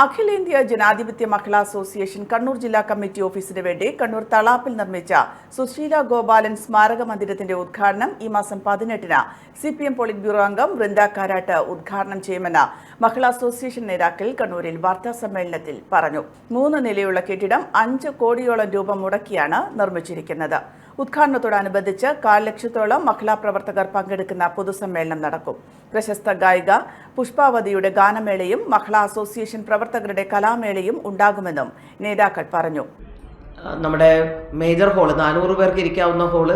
അഖിലേന്ത്യാ ജനാധിപത്യ മഹിളാ അസോസിയേഷൻ കണ്ണൂർ ജില്ലാ കമ്മിറ്റി ഓഫീസിന് വേണ്ടി കണ്ണൂർ തളാപ്പിൽ നിർമ്മിച്ച സുശീല ഗോപാലൻ സ്മാരക മന്ദിരത്തിന്റെ ഉദ്ഘാടനം ഈ മാസം പതിനെട്ടിന് C P M politburo അംഗം വൃന്ദ കാരാട്ട് ഉദ്ഘാടനം ചെയ്യുമെന്ന് മഹിളാ അസോസിയേഷൻ നേതാക്കൾ കണ്ണൂരിൽ വാർത്താ സമ്മേളനത്തിൽ പറഞ്ഞു. മൂന്ന് നിലയുള്ള കെട്ടിടം അഞ്ച് കോടിയോളം രൂപ മുടക്കിയാണ് നിർമ്മിച്ചിരിക്കുന്നത്. ഉദ്ഘാടനത്തോടനുബന്ധിച്ച് കാൽ ലക്ഷത്തോളം മഹിളാ പ്രവർത്തകർ പങ്കെടുക്കുന്ന പൊതുസമ്മേളനം നടക്കും. പ്രശസ്ത ഗായിക പുഷ്പാവതിയുടെ ഗാനമേളയും മഹിളാ അസോസിയേഷൻ പ്രവർത്തകരുടെ കലാമേളയും ഉണ്ടാകുമെന്നും നേതാക്കൾ പറഞ്ഞു. നമ്മുടെ മേജർ ഹോൾ നാനൂറ് പേർക്ക് ഇരിക്കാവുന്ന ഹോൾ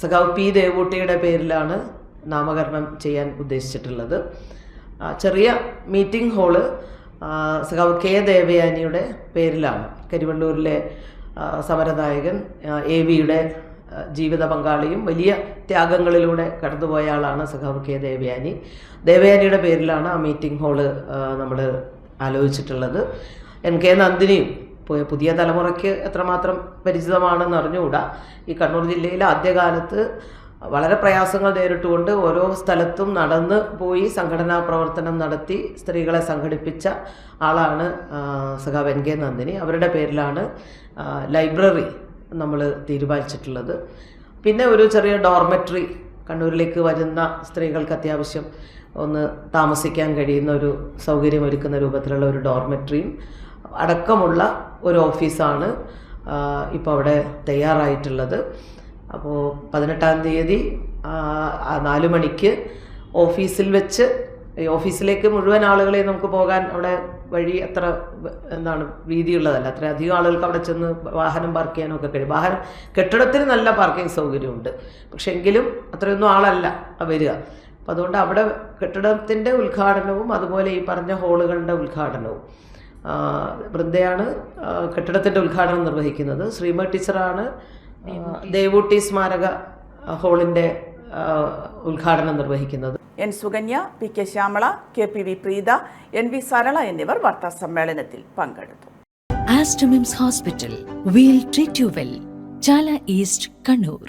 സഖാവ് പി ദേവൂട്ടിയുടെ പേരിലാണ് നാമകരണം ചെയ്യാൻ ഉദ്ദേശിച്ചിട്ടുള്ളത്. ചെറിയ മീറ്റിംഗ് ഹോൾ സഖാവ് കെ ദേവയാനിയുടെ പേരിലാണ്. കരിവള്ളൂരിലെ സമരനായകൻ എ വിയുടെ ജീവിത പങ്കാളിയും വലിയ ത്യാഗങ്ങളിലൂടെ കടന്നുപോയ ആളാണ് സഖാവ് കെ ദേവയാനി. ദേവയാനിയുടെ പേരിലാണ് ആ മീറ്റിംഗ് ഹോൾ നമ്മൾ ആലോചിച്ചിട്ടുള്ളത്. എൻ കെ നന്ദിനിയും പുതിയ തലമുറയ്ക്ക് എത്രമാത്രം പരിചിതമാണെന്ന് അറിഞ്ഞുകൂടാ. ഈ കണ്ണൂർ ജില്ലയിൽ ആദ്യകാലത്ത് വളരെ പ്രയാസങ്ങൾ നേരിട്ടുകൊണ്ട് ഓരോ സ്ഥലത്തും നടന്ന് പോയി സംഘടനാ പ്രവർത്തനം നടത്തി സ്ത്രീകളെ സംഘടിപ്പിച്ച ആളാണ് സഖാവ് എൻ കെ നന്ദിനി. അവരുടെ പേരിലാണ് ലൈബ്രറി നമ്മൾ തീരുമാനിച്ചിട്ടുള്ളത്. പിന്നെ ഒരു ചെറിയ ഡോർമെട്രി കണ്ണൂരിലേക്ക് വരുന്ന സ്ത്രീകൾക്ക് അത്യാവശ്യം ഒന്ന് താമസിക്കാൻ കഴിയുന്ന ഒരു സൗകര്യം ഒരുക്കുന്ന രൂപത്തിലുള്ള ഒരു ഡോർമെട്രിയും അടക്കമുള്ള ഒരു ഓഫീസാണ് ഇപ്പോൾ അവിടെ തയ്യാറായിട്ടുള്ളത്. അപ്പോൾ പതിനെട്ടാം തീയതി നാല് മണിക്ക് ഓഫീസിൽ വെച്ച് ഈ ഓഫീസിലേക്ക് മുഴുവൻ ആളുകളെയും നമുക്ക് പോകാൻ അവിടെ വഴി അത്ര എന്താണ് വീതിയുള്ളതല്ല. അത്ര അധികം ആളുകൾക്ക് അവിടെ ചെന്ന് വാഹനം പാർക്ക് ചെയ്യാനൊക്കെ കഴിയും. വാഹനം കെട്ടിടത്തിന് നല്ല പാർക്കിംഗ് സൗകര്യമുണ്ട്. പക്ഷെ എങ്കിലും അത്രയൊന്നും ആളല്ല വരിക. അപ്പം അതുകൊണ്ട് അവിടെ കെട്ടിടത്തിന്റെ ഉദ്ഘാടനവും അതുപോലെ ഈ പറഞ്ഞ ഹോളുകളുടെ ഉദ്ഘാടനവും. വൃന്ദയാണ് കെട്ടിടത്തിന്റെ ഉദ്ഘാടനം നിർവഹിക്കുന്നത്. ശ്രീമ ടീച്ചറാണ് ദേവൂട്ടി സ്മാരക ഹോളിന്റെ ഉദ്ഘാടനം നിർവഹിക്കുന്നത് N Sukanya P K Shyamala K P V Preetha N V Sarala എന്നിവർ വാർത്താ സമ്മേളനത്തിൽ പങ്കെടുത്തു Aster MIMS hospital we'll treat you well Chala east Kannur.